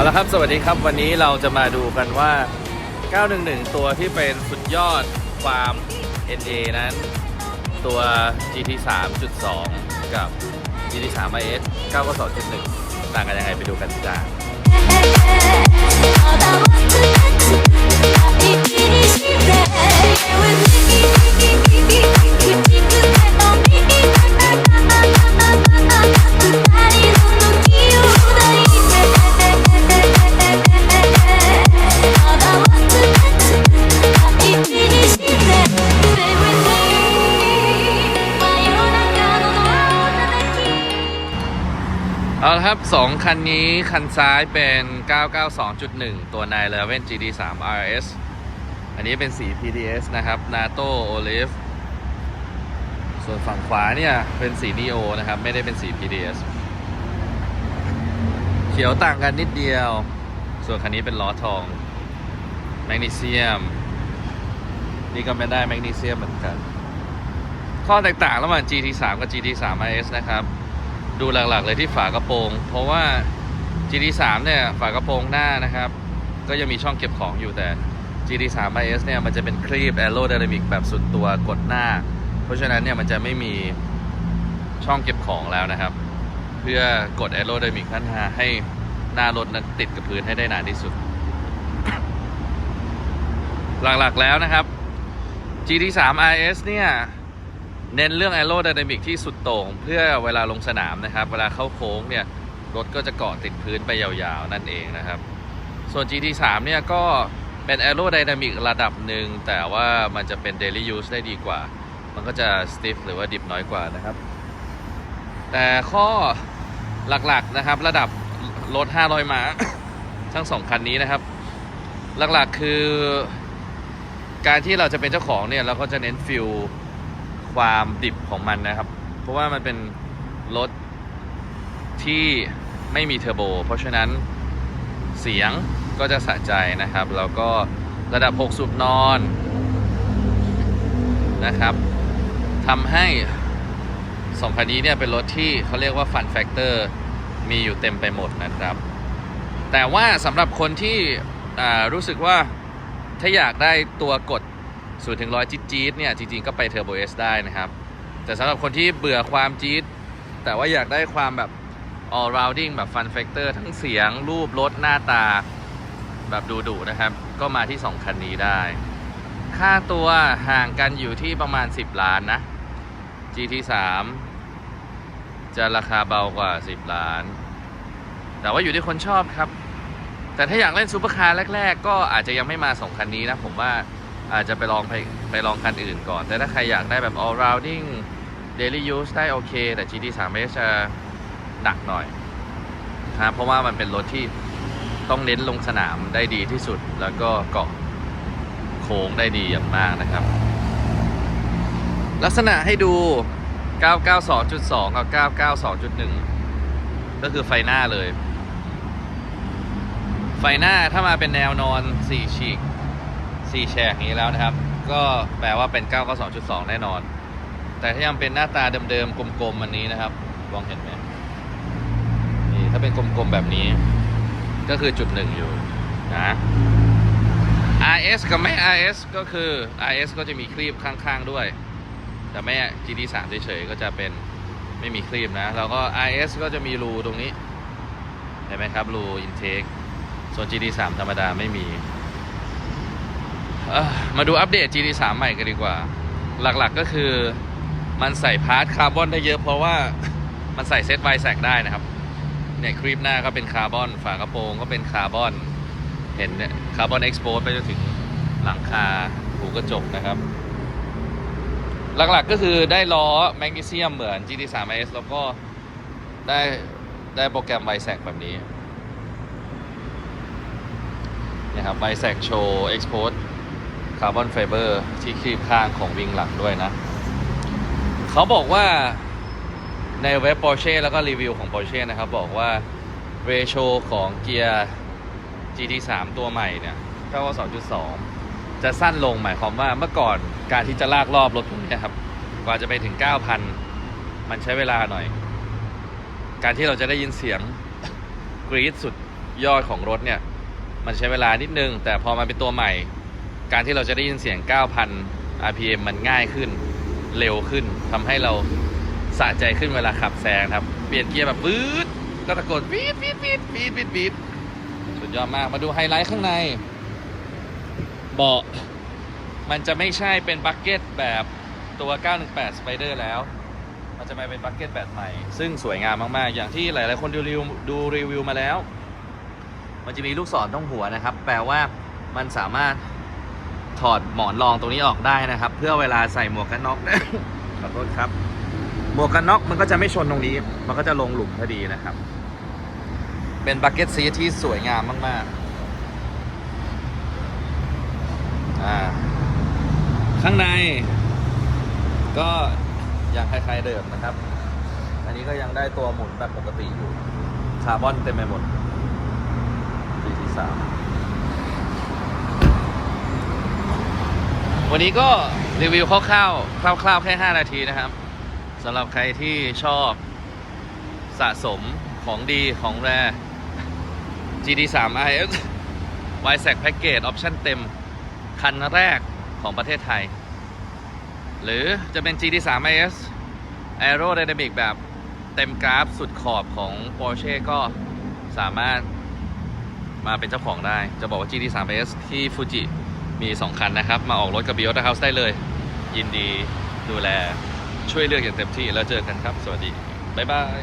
เอาละครับ สวัสดีครับ วันนี้เราจะมาดูกันว่า 911 ตัวที่เป็นสุดยอดความ NA นั้น ตัว GT 3.2 กับ GT 3 IS 992.1 ต่างกันยังไงไปดูกันจ้าเอาละ ครับ 2 คันนี้คันซ้ายเป็น 992.1 ตัว 911 GT3 RS อันนี้เป็นสี PDS นะครับ NATO Olive ส่วนฝั่งขวาเนี่ย เป็นสี Neo นะครับ ไม่ได้เป็นสี PDS เขียวต่างกันนิดเดียว ส่วนคันนี้เป็นล้อทอง แมกนีเซียม นี่ก็ไม่ได้แมกนีเซียมเหมือนกัน ข้อแตกต่างระหว่าง GT3 กับ GT3 RS นะครับ ดูหลักๆเลยที่ฝากระโปรง เพราะว่า GT3 เนี่ยฝากระโปรงหน้านะครับ ก็ยังมีช่องเก็บของอยู่แต่ GT3 RS เนี่ยมันจะเป็นครีบ Aerodynamic แบบสุดตัวกดหน้า เพราะฉะนั้นเนี่ยมันจะไม่มีช่องเก็บของแล้วนะครับ เพื่อกด Aerodynamic พัฒนาให้หน้ารถนั้นติดกับพื้นให้ได้นานที่สุด หลักๆแล้วนะครับ GT3 RS เนี่ย เน้นเรื่อง aerodynamic ที่สุดโต่งเพื่อเวลาลงสนามนะครับ เวลาเข้าโค้งเนี่ยรถก็จะเกาะติดพื้นไปยาวๆนั่นเองนะครับ ส่วน GT3 เนี่ยก็เป็น aerodynamic ระดับหนึ่งแต่ว่ามันจะเป็น daily use ได้ดีกว่า มันก็จะ stiff หรือว่าดิบน้อยกว่านะครับ แต่ข้อหลักๆนะครับระดับรถ 500 ม้า ทั้งสองคันนี้นะครับ หลักๆคือ การที่เราจะเป็นเจ้าของเนี่ยเราก็จะเน้นฟิล ความดิบของมันนะครับ เพราะว่ามันเป็นรถที่ไม่มีเทอร์โบ เพราะฉะนั้นเสียงก็จะสะใจนะครับ แล้วก็ระดับ 6 สูบนอนนะครับทำให้สองคันนี้เนี่ยเป็นรถที่เขาเรียกว่าฟันแฟกเตอร์มีอยู่เต็มไปหมดนะครับ แต่ว่าสำหรับคนที่รู้สึกว่าถ้าอยากได้ตัวกด ศูนย์ถึงร้อยจี๊ดจี๊ดเนี่ยจริงๆก็ไปเทอร์โบเอสได้นะครับ แต่สำหรับคนที่เบื่อความจี๊ดแต่ว่าอยากได้ความแบบ all rounding แบบ fun factor ทั้งเสียงรูปรถหน้าตาแบบดูดุนะครับ ก็มาที่ 2 คันนี้ได้ ค่าตัวห่างกันอยู่ที่ประมาณ 10 ล้านนะ GT3 จะราคาเบากว่า 10 ล้าน แต่ว่าอยู่ที่คนชอบครับ แต่ถ้าอยากเล่นซูเปอร์คาร์แรก ๆ ก็อาจจะยังไม่มา 2 คันนี้นะ ผมว่า อาจจะไปลองไปไปลองคันอื่นก่อน แต่ถ้าใครอยากได้แบบ all rounding daily use ได้โอเค แต่ GT3 s จะหนักหน่อยนะเพราะว่ามันเป็นรถที่ต้องเน้นลงสนามได้ดีที่สุด แล้วก็เกาะโค้งได้ดีอย่างมากนะครับ ลักษณะให้ดู 992.2 กับ 992.1 ก็คือไฟหน้าเลย ไฟหน้าถ้ามาเป็นแนวนอน 4 ฉีก สี่แฉกนี้แล้วนะครับ ก็แปลว่าเป็น 992.2 แน่นอน แต่ถ้ายังเป็นหน้าตาเดิมๆกลมๆอันนี้นะครับมองเห็นไหมนี่ถ้าเป็นกลมๆแบบนี้ ก็คือจุดหนึ่งอยู่นะ RS กับไม่ RS ก็คือ RS ก็จะมีครีบข้างๆด้วย แต่ไม่ GT3 เฉยๆก็จะเป็นไม่มีครีบนะ แล้วก็ RS ก็จะมีรูตรงนี้ เห็นไหมครับ รู intake ส่วน GT3 ธรรมดาไม่มี มาดูอัปเดต GT3 ใหม่กันดีกว่า หลักๆก็คือมันใส่พาร์ทคาร์บอนได้เยอะเพราะว่ามันใส่เซตไวแสกได้นะครับ เนี่ยครีปหน้าก็เป็นคาร์บอน ฝากระโปรงก็เป็นคาร์บอน เห็นเนี่ยคาร์บอนเอ็กซ์โพสไปจนถึงหลังคาหูกระจกนะครับ หลักๆก็คือได้ล้อแมกนีเซียมเหมือน GT3 RS แล้วก็ได้ได้โปรแกรมไวแสกแบบนี้นะครับไวแสกโชว์เอ็กซ์โพส คาร์บอนไฟเบอร์ที่ครีบข้างของวิงหลังด้วยนะ เขาบอกว่าในเว็บ Porsche แล้วก็รีวิวของ Porsche นะครับ บอกว่าเรโชของเกียร์ GT3 ตัวใหม่เนี่ย9.2จะสั้นลงหมายความว่าเมื่อก่อนการที่จะลากรอบรถพวกนี้ครับ กว่าจะไปถึง 9,000 มันใช้เวลาหน่อย การที่เราจะได้ยินเสียงกรี๊ดสุดยอดของรถเนี่ย มันใช้เวลานิดนึง แต่พอมาเป็นตัวใหม่ การที่เราจะได้ยินเสียง 9,000 RPM มันง่ายขึ้น เร็วขึ้นทำให้เราสะใจขึ้นเวลาขับแซงครับ เปลี่ยนเกียร์แบบปื๊ดก็ตะโกนปี๊ดปี๊ดปี๊ดปี๊ดปี๊ดปี๊ดสุดยอดมาก มาดูไฮไลท์ข้างในเบาะมันจะไม่ใช่เป็นบักเก็ตแบบตัว 918 Spider แล้ว มันจะมาเป็นบักเก็ตแบบใหม่ ซึ่งสวยงามมาก ๆ อย่างที่หลาย ๆ คนดูรีวิวดูรีวิวมาแล้ว มันจะมีลูกศรตรงหัวนะครับ แปลว่ามันสามารถ ถอดหมอนรองตรงนี้ออกได้นะครับ เพื่อเวลาใส่หมวกกันน็อกขอโทษครับ หมวกกันน็อกมันก็จะไม่ชนตรงนี้ มันก็จะลงหลุมพอดีนะครับ เป็นบักเก็ตซีที่สวยงามมากๆอ่าข้างใน ก็ยังคล้ายๆเดิมนะครับ อันนี้ก็ยังได้ตัวหมุนแบบปกติอยู่คาร์บอนเต็มไปหมด GT3 วันนี้ก็รีวิวคร่าวๆคร่าวๆแค่ 5 นาทีนะครับสำหรับใครที่ชอบสะสมของดีของแร GT3 IS y s a c Package ออปชั่นเต็ม คันแรกของประเทศไทย หรือจะเป็น GT3 IS Aerodynamic แบบเต็มกราฟสุดขอบของ Porsche ก็สามารถมาเป็นเจ้าของได้ จะบอกว่า GT3 IS ที่ฟูจิ มี 2 คันนะครับ มาออกรถกับ b i o t a House ได้เลย ยินดีดูแลช่วยเลือกอย่างเต็มที่แล้วเจอกันครับ สวัสดี บ๊ายบาย